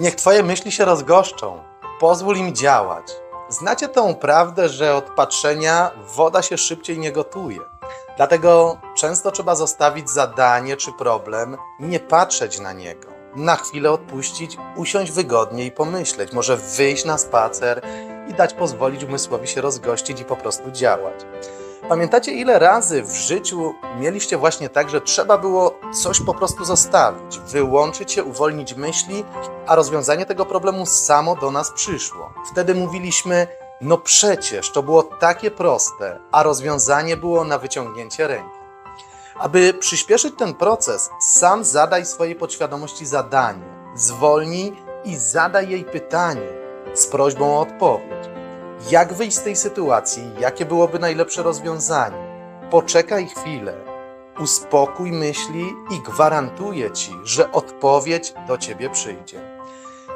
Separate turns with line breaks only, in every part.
Niech Twoje myśli się rozgoszczą. Pozwól im działać. Znacie tą prawdę, że od patrzenia woda się szybciej nie gotuje. Dlatego często trzeba zostawić zadanie czy problem, nie patrzeć na niego. Na chwilę odpuścić, usiąść wygodnie i pomyśleć. Może wyjść na spacer i dać pozwolić umysłowi się rozgościć i po prostu działać. Pamiętacie, ile razy w życiu mieliście właśnie tak, że trzeba było coś po prostu zostawić, wyłączyć się, uwolnić myśli, a rozwiązanie tego problemu samo do nas przyszło. Wtedy mówiliśmy, no przecież to było takie proste, a rozwiązanie było na wyciągnięcie ręki. Aby przyspieszyć ten proces, sam zadaj swojej podświadomości zadanie, zwolnij i zadaj jej pytanie z prośbą o odpowiedź. Jak wyjść z tej sytuacji? Jakie byłoby najlepsze rozwiązanie? Poczekaj chwilę, uspokój myśli i gwarantuję ci, że odpowiedź do ciebie przyjdzie.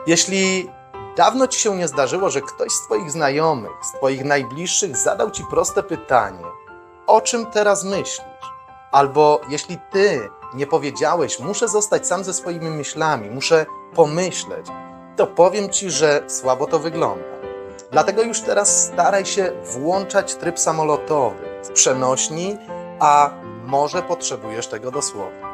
Jeśli dawno ci się nie zdarzyło, że ktoś z twoich znajomych, z twoich najbliższych zadał ci proste pytanie: o czym teraz myślisz? Albo jeśli ty nie powiedziałeś, muszę zostać sam ze swoimi myślami, muszę pomyśleć, to powiem ci, że słabo to wygląda. Dlatego już teraz staraj się włączać tryb samolotowy w przenośni, a może potrzebujesz tego dosłownie.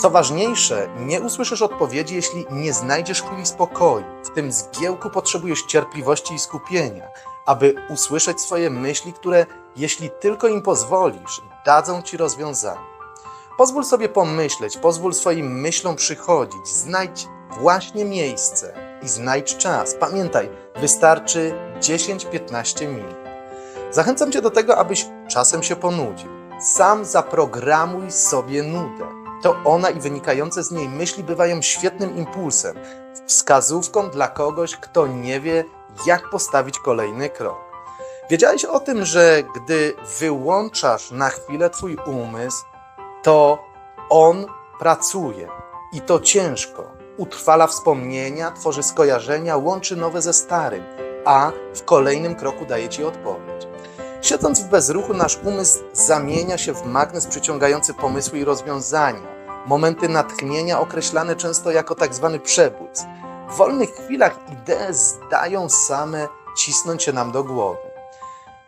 Co ważniejsze, nie usłyszysz odpowiedzi, jeśli nie znajdziesz chwili spokoju. W tym zgiełku potrzebujesz cierpliwości i skupienia, aby usłyszeć swoje myśli, które, jeśli tylko im pozwolisz, dadzą ci rozwiązanie. Pozwól sobie pomyśleć, pozwól swoim myślom przychodzić, znajdź właśnie miejsce i znajdź czas. Pamiętaj, wystarczy 10-15 minut. Zachęcam Cię do tego, abyś czasem się ponudził. Sam zaprogramuj sobie nudę. To ona i wynikające z niej myśli bywają świetnym impulsem, wskazówką dla kogoś, kto nie wie, jak postawić kolejny krok. Wiedziałeś o tym, że gdy wyłączasz na chwilę Twój umysł, to on pracuje i to ciężko. Utrwala wspomnienia, tworzy skojarzenia, łączy nowe ze starym, a w kolejnym kroku daje Ci odpowiedź. Siedząc w bezruchu, nasz umysł zamienia się w magnes przyciągający pomysły i rozwiązania. Momenty natchnienia określane często jako tak zwany przebłysk. W wolnych chwilach idee zdają same cisnąć się nam do głowy.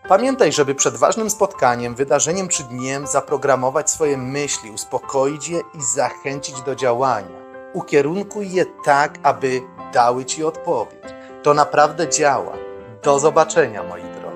Pamiętaj, żeby przed ważnym spotkaniem, wydarzeniem czy dniem zaprogramować swoje myśli, uspokoić je i zachęcić do działania. Ukierunkuj je tak, aby dały Ci odpowiedź. To naprawdę działa. Do zobaczenia, moi drodzy.